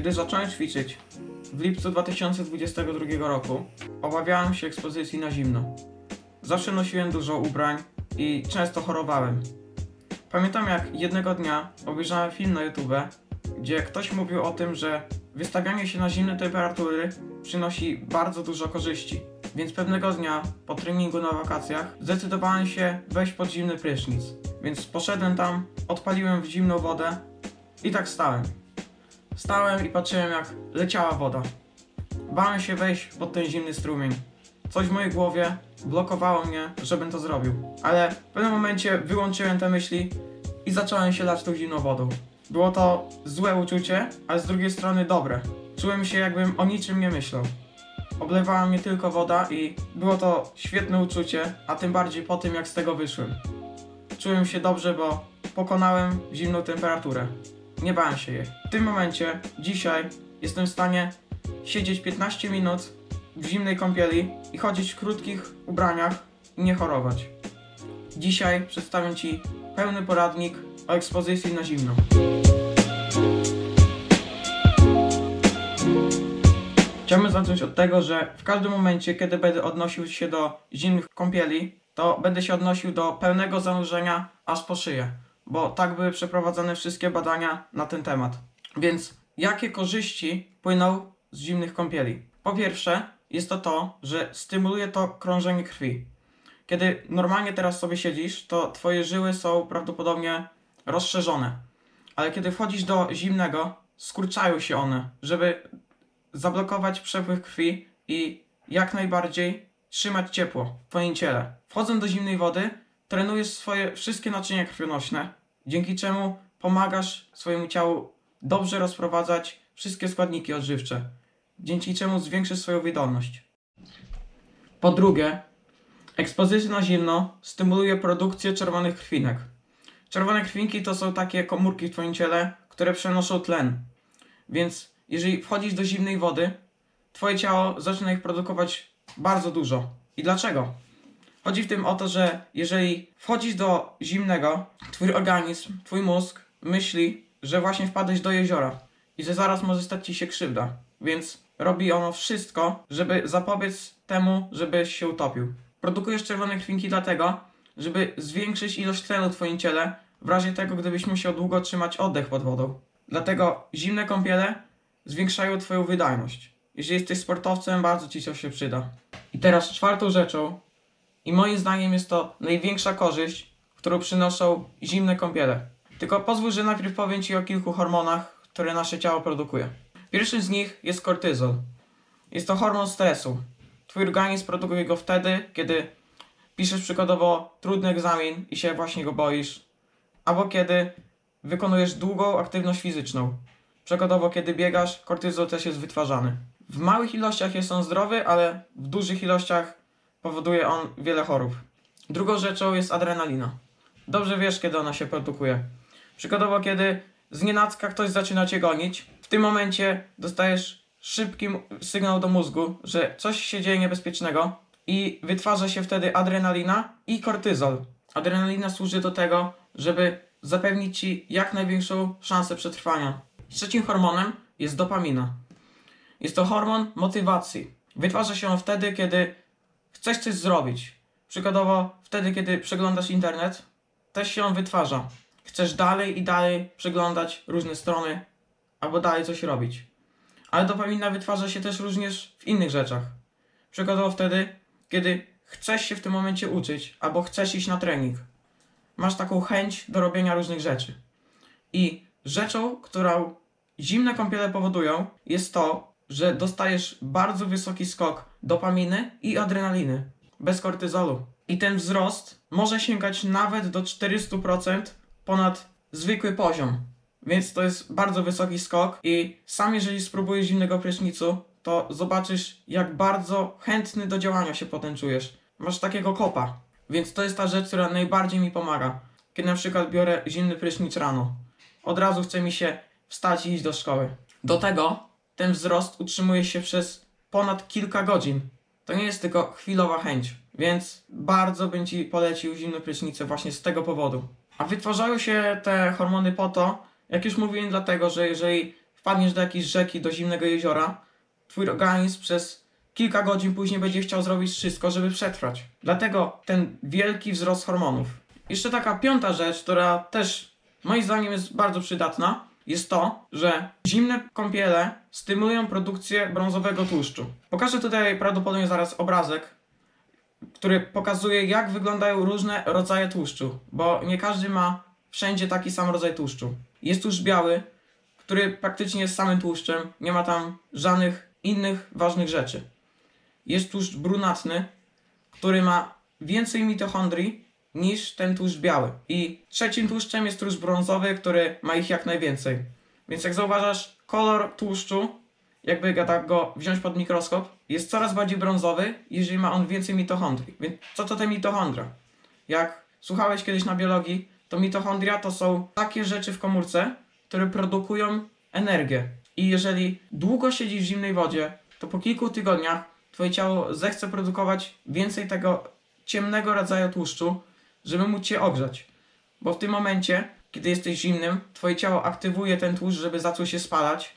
Kiedy zacząłem ćwiczyć w lipcu 2022 roku, obawiałem się ekspozycji na zimno. Zawsze nosiłem dużo ubrań i często chorowałem. Pamiętam jak jednego dnia obejrzałem film na YouTube, gdzie ktoś mówił o tym, że wystawianie się na zimne temperatury przynosi bardzo dużo korzyści. Więc pewnego dnia po treningu na wakacjach zdecydowałem się wejść pod zimny prysznic. Więc poszedłem tam, odpaliłem w zimną wodę i tak stałem. Stałem i patrzyłem jak leciała woda. Bałem się wejść pod ten zimny strumień. Coś w mojej głowie blokowało mnie, żebym to zrobił. Ale w pewnym momencie wyłączyłem te myśli i zacząłem się lać tą zimną wodą. Było to złe uczucie, ale z drugiej strony dobre. Czułem się jakbym o niczym nie myślał. Oblewała mnie tylko woda i było to świetne uczucie, a tym bardziej po tym jak z tego wyszłem. Czułem się dobrze, bo pokonałem zimną temperaturę. Nie bałem się jej. W tym momencie, dzisiaj, jestem w stanie siedzieć 15 minut w zimnej kąpieli i chodzić w krótkich ubraniach i nie chorować. Dzisiaj przedstawię Ci pełny poradnik o ekspozycji na zimno. Chciałbym zacząć od tego, że w każdym momencie, kiedy będę odnosił się do zimnych kąpieli, to będę się odnosił do pełnego zanurzenia aż po szyję, bo tak były przeprowadzone wszystkie badania na ten temat. Więc jakie korzyści płyną z zimnych kąpieli? Po pierwsze, jest to to, że stymuluje to krążenie krwi. Kiedy normalnie teraz sobie siedzisz, to twoje żyły są prawdopodobnie rozszerzone. Ale kiedy wchodzisz do zimnego, skurczają się one, żeby zablokować przepływ krwi i jak najbardziej trzymać ciepło w twoim ciele. Wchodząc do zimnej wody, trenujesz swoje wszystkie naczynia krwionośne, dzięki czemu pomagasz swojemu ciału dobrze rozprowadzać wszystkie składniki odżywcze, dzięki czemu zwiększysz swoją wydolność. Po drugie, ekspozycja na zimno stymuluje produkcję czerwonych krwinek. Czerwone krwinki to są takie komórki w twoim ciele, które przenoszą tlen. Więc jeżeli wchodzisz do zimnej wody, twoje ciało zaczyna ich produkować bardzo dużo. I dlaczego? Chodzi w tym o to, że jeżeli wchodzisz do zimnego, twój organizm, twój mózg myśli, że właśnie wpadłeś do jeziora i że zaraz może stać ci się krzywda. Więc robi ono wszystko, żeby zapobiec temu, żebyś się utopił. Produkujesz czerwone krwinki dlatego, żeby zwiększyć ilość tlenu w twoim ciele w razie tego, gdybyś musiał długo trzymać oddech pod wodą. Dlatego zimne kąpiele zwiększają twoją wydajność. Jeżeli jesteś sportowcem, bardzo ci to się przyda. I teraz czwartą rzeczą, i moim zdaniem jest to największa korzyść, którą przynoszą zimne kąpiele. Tylko pozwól, że najpierw powiem ci o kilku hormonach, które nasze ciało produkuje. Pierwszym z nich jest kortyzol. Jest to hormon stresu. Twój organizm produkuje go wtedy, kiedy piszesz przykładowo trudny egzamin i się właśnie go boisz, albo kiedy wykonujesz długą aktywność fizyczną. Przykładowo, kiedy biegasz, kortyzol też jest wytwarzany. W małych ilościach jest on zdrowy, ale w dużych ilościach powoduje on wiele chorób. Drugą rzeczą jest adrenalina. Dobrze wiesz, kiedy ona się produkuje. Przykładowo, kiedy znienacka ktoś zaczyna cię gonić, w tym momencie dostajesz szybki sygnał do mózgu, że coś się dzieje niebezpiecznego i wytwarza się wtedy adrenalina i kortyzol. Adrenalina służy do tego, żeby zapewnić ci jak największą szansę przetrwania. Trzecim hormonem jest dopamina. Jest to hormon motywacji. Wytwarza się on wtedy, kiedy chcesz coś zrobić. Przykładowo wtedy, kiedy przeglądasz internet, też się on wytwarza. Chcesz dalej i dalej przeglądać różne strony, albo dalej coś robić. Ale dopamina wytwarza się też również w innych rzeczach. Przykładowo wtedy, kiedy chcesz się w tym momencie uczyć, albo chcesz iść na trening. Masz taką chęć do robienia różnych rzeczy. I rzeczą, którą zimne kąpiele powodują, jest to, że dostajesz bardzo wysoki skok dopaminy i adrenaliny bez kortyzolu. I ten wzrost może sięgać nawet do 400% ponad zwykły poziom. Więc to jest bardzo wysoki skok i sam jeżeli spróbujesz zimnego prysznicu, to zobaczysz jak bardzo chętny do działania się potem czujesz. Masz takiego kopa. Więc to jest ta rzecz, która najbardziej mi pomaga. Kiedy na przykład biorę zimny prysznic rano. Od razu chce mi się wstać i iść do szkoły. Do tego ten wzrost utrzymuje się przez ponad kilka godzin. To nie jest tylko chwilowa chęć, więc bardzo bym Ci polecił zimne prysznice właśnie z tego powodu. A wytwarzają się te hormony po to, jak już mówiłem, dlatego, że jeżeli wpadniesz do jakiejś rzeki, do zimnego jeziora, twój organizm przez kilka godzin później będzie chciał zrobić wszystko, żeby przetrwać. Dlatego ten wielki wzrost hormonów. Jeszcze taka piąta rzecz, która też moim zdaniem jest bardzo przydatna, jest to, że zimne kąpiele stymulują produkcję brązowego tłuszczu. Pokażę tutaj prawdopodobnie zaraz obrazek, który pokazuje, jak wyglądają różne rodzaje tłuszczu, bo nie każdy ma wszędzie taki sam rodzaj tłuszczu. Jest tłuszcz biały, który praktycznie jest samym tłuszczem, nie ma tam żadnych innych ważnych rzeczy. Jest tłuszcz brunatny, który ma więcej mitochondrii niż ten tłuszcz biały. I trzecim tłuszczem jest tłuszcz brązowy, który ma ich jak najwięcej. Więc jak zauważasz, kolor tłuszczu, jakby go tak go wziąć pod mikroskop, jest coraz bardziej brązowy, jeżeli ma on więcej mitochondrii. Więc co to te mitochondria? Jak słuchałeś kiedyś na biologii, to mitochondria to są takie rzeczy w komórce, które produkują energię. I jeżeli długo siedzisz w zimnej wodzie, to po kilku tygodniach twoje ciało zechce produkować więcej tego ciemnego rodzaju tłuszczu, żeby móc cię ogrzać. Bo w tym momencie, kiedy jesteś zimnym, twoje ciało aktywuje ten tłuszcz, żeby zaczął się spalać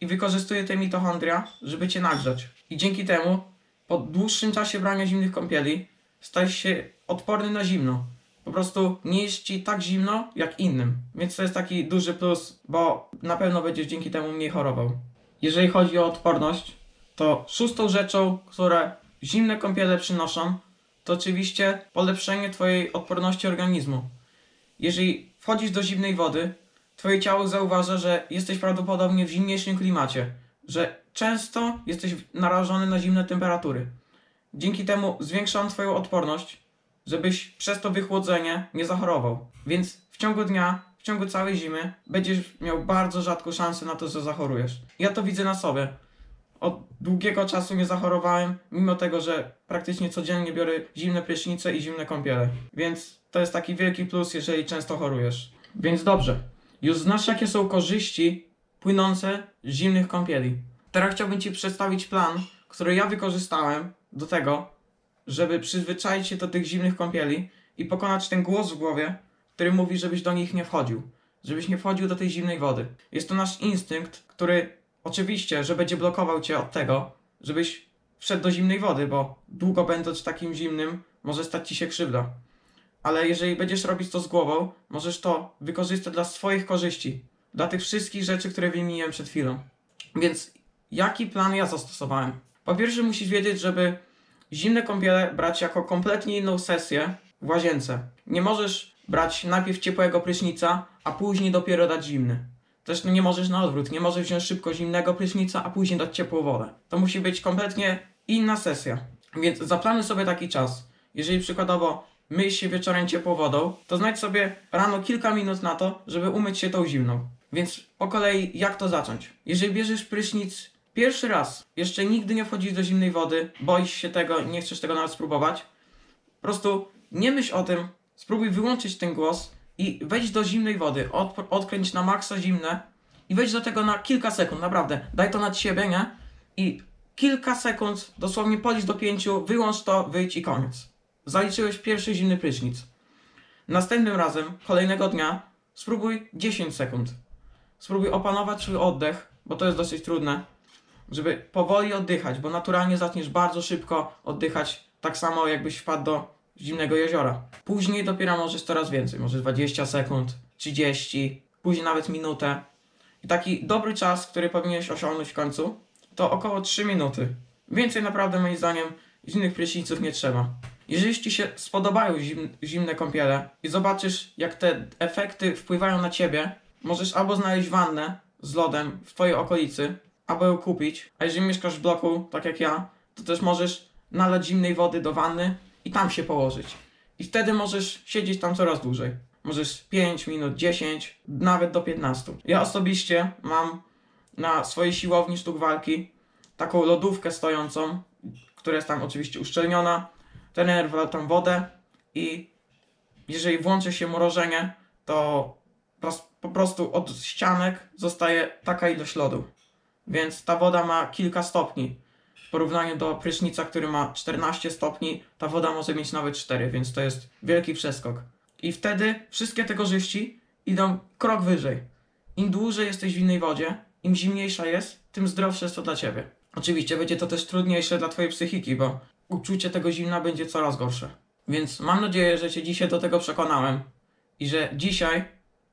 i wykorzystuje te mitochondria, żeby cię nagrzać. I dzięki temu, po dłuższym czasie brania zimnych kąpieli, stajesz się odporny na zimno. Po prostu nie jest ci tak zimno jak innym. Więc to jest taki duży plus, bo na pewno będziesz dzięki temu mniej chorował. Jeżeli chodzi o odporność, to szóstą rzeczą, które zimne kąpiele przynoszą, to oczywiście polepszenie twojej odporności organizmu. Jeżeli wchodzisz do zimnej wody, twoje ciało zauważa, że jesteś prawdopodobnie w zimniejszym klimacie, że często jesteś narażony na zimne temperatury. Dzięki temu zwiększa on twoją odporność, żebyś przez to wychłodzenie nie zachorował. Więc w ciągu dnia, w ciągu całej zimy będziesz miał bardzo rzadko szansę na to, że zachorujesz. Ja to widzę na sobie. Od długiego czasu nie zachorowałem, mimo tego, że praktycznie codziennie biorę zimne prysznice i zimne kąpiele. Więc to jest taki wielki plus, jeżeli często chorujesz. Więc dobrze, już znasz jakie są korzyści płynące z zimnych kąpieli. Teraz chciałbym Ci przedstawić plan, który ja wykorzystałem do tego, żeby przyzwyczaić się do tych zimnych kąpieli i pokonać ten głos w głowie, który mówi, żebyś do nich nie wchodził. Żebyś nie wchodził do tej zimnej wody. Jest to nasz instynkt, który oczywiście, że będzie blokował cię od tego, żebyś wszedł do zimnej wody, bo długo będąc takim zimnym, może stać ci się krzywda. Ale jeżeli będziesz robić to z głową, możesz to wykorzystać dla swoich korzyści. Dla tych wszystkich rzeczy, które wymieniłem przed chwilą. Więc jaki plan ja zastosowałem? Po pierwsze, musisz wiedzieć, żeby zimne kąpiele brać jako kompletnie inną sesję w łazience. Nie możesz brać najpierw ciepłego prysznica, a później dopiero dać zimny. Też nie możesz na odwrót, nie możesz wziąć szybko zimnego prysznica, a później dać ciepłą wodę. To musi być kompletnie inna sesja. Więc zaplanuj sobie taki czas. Jeżeli przykładowo myjesz się wieczorem ciepłą wodą, to znajdź sobie rano kilka minut na to, żeby umyć się tą zimną. Więc po kolei jak to zacząć? Jeżeli bierzesz prysznic pierwszy raz, jeszcze nigdy nie wchodzisz do zimnej wody, boisz się tego, nie chcesz tego nawet spróbować, po prostu nie myśl o tym, spróbuj wyłączyć ten głos i wejdź do zimnej wody, od, odkręć na maksa zimne i wejdź do tego na kilka sekund, naprawdę. Daj to nad siebie, nie? I kilka sekund, dosłownie policz do pięciu, wyłącz to, wyjdź i koniec. Zaliczyłeś pierwszy zimny prysznic. Następnym razem, kolejnego dnia, spróbuj 10 sekund. Spróbuj opanować swój oddech, bo to jest dosyć trudne, żeby powoli oddychać, bo naturalnie zaczniesz bardzo szybko oddychać, tak samo jakbyś wpadł do zimnego jeziora. Później dopiero możesz coraz więcej, może 20 sekund, 30, później nawet minutę. I taki dobry czas, który powinieneś osiągnąć w końcu, to około 3 minuty. Więcej naprawdę moim zdaniem zimnych pryszniców nie trzeba. Jeżeli Ci się spodobają zim, zimne kąpiele i zobaczysz, jak te efekty wpływają na Ciebie, możesz albo znaleźć wannę z lodem w Twojej okolicy, albo ją kupić. A jeżeli mieszkasz w bloku, tak jak ja, to też możesz nalać zimnej wody do wanny i tam się położyć. I wtedy możesz siedzieć tam coraz dłużej. Możesz 5 minut, 10, nawet do 15. Ja osobiście mam na swojej siłowni sztuk walki taką lodówkę stojącą, która jest tam oczywiście uszczelniona. Trener wlał tam wodę i jeżeli włączy się mrożenie, to po prostu od ścianek zostaje taka ilość lodu. Więc ta woda ma kilka stopni. W porównaniu do prysznica, który ma 14 stopni, ta woda może mieć nawet 4, więc to jest wielki przeskok. I wtedy wszystkie te korzyści idą krok wyżej. Im dłużej jesteś w innej wodzie, im zimniejsza jest, tym zdrowsze jest to dla ciebie. Oczywiście będzie to też trudniejsze dla twojej psychiki, bo uczucie tego zimna będzie coraz gorsze. Więc mam nadzieję, że cię dzisiaj do tego przekonałem i że dzisiaj,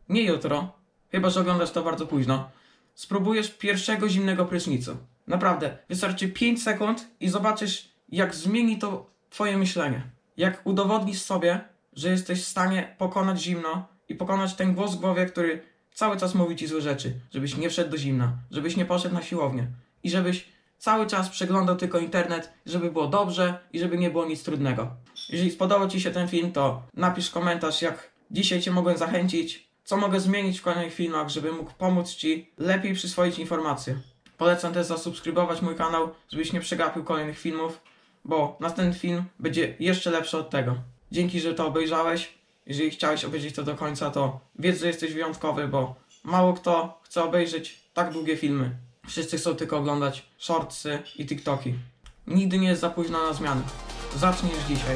nie jutro, chyba że oglądasz to bardzo późno, spróbujesz pierwszego zimnego prysznicu. Naprawdę, wystarczy 5 sekund i zobaczysz, jak zmieni to twoje myślenie. Jak udowodnisz sobie, że jesteś w stanie pokonać zimno i pokonać ten głos w głowie, który cały czas mówi ci złe rzeczy. Żebyś nie wszedł do zimna, żebyś nie poszedł na siłownię i żebyś cały czas przeglądał tylko internet, żeby było dobrze i żeby nie było nic trudnego. Jeżeli spodobał Ci się ten film, to napisz komentarz, jak dzisiaj Cię mogłem zachęcić, co mogę zmienić w kolejnych filmach, żeby mógł pomóc Ci lepiej przyswoić informacje. Polecam też zasubskrybować mój kanał, żebyś nie przegapił kolejnych filmów, bo następny film będzie jeszcze lepszy od tego. Dzięki, że to obejrzałeś. Jeżeli chciałeś obejrzeć to do końca, to wiedz, że jesteś wyjątkowy, bo mało kto chce obejrzeć tak długie filmy. Wszyscy chcą tylko oglądać shortsy i TikToki. Nigdy nie jest za późno na zmiany. Zacznij już dzisiaj.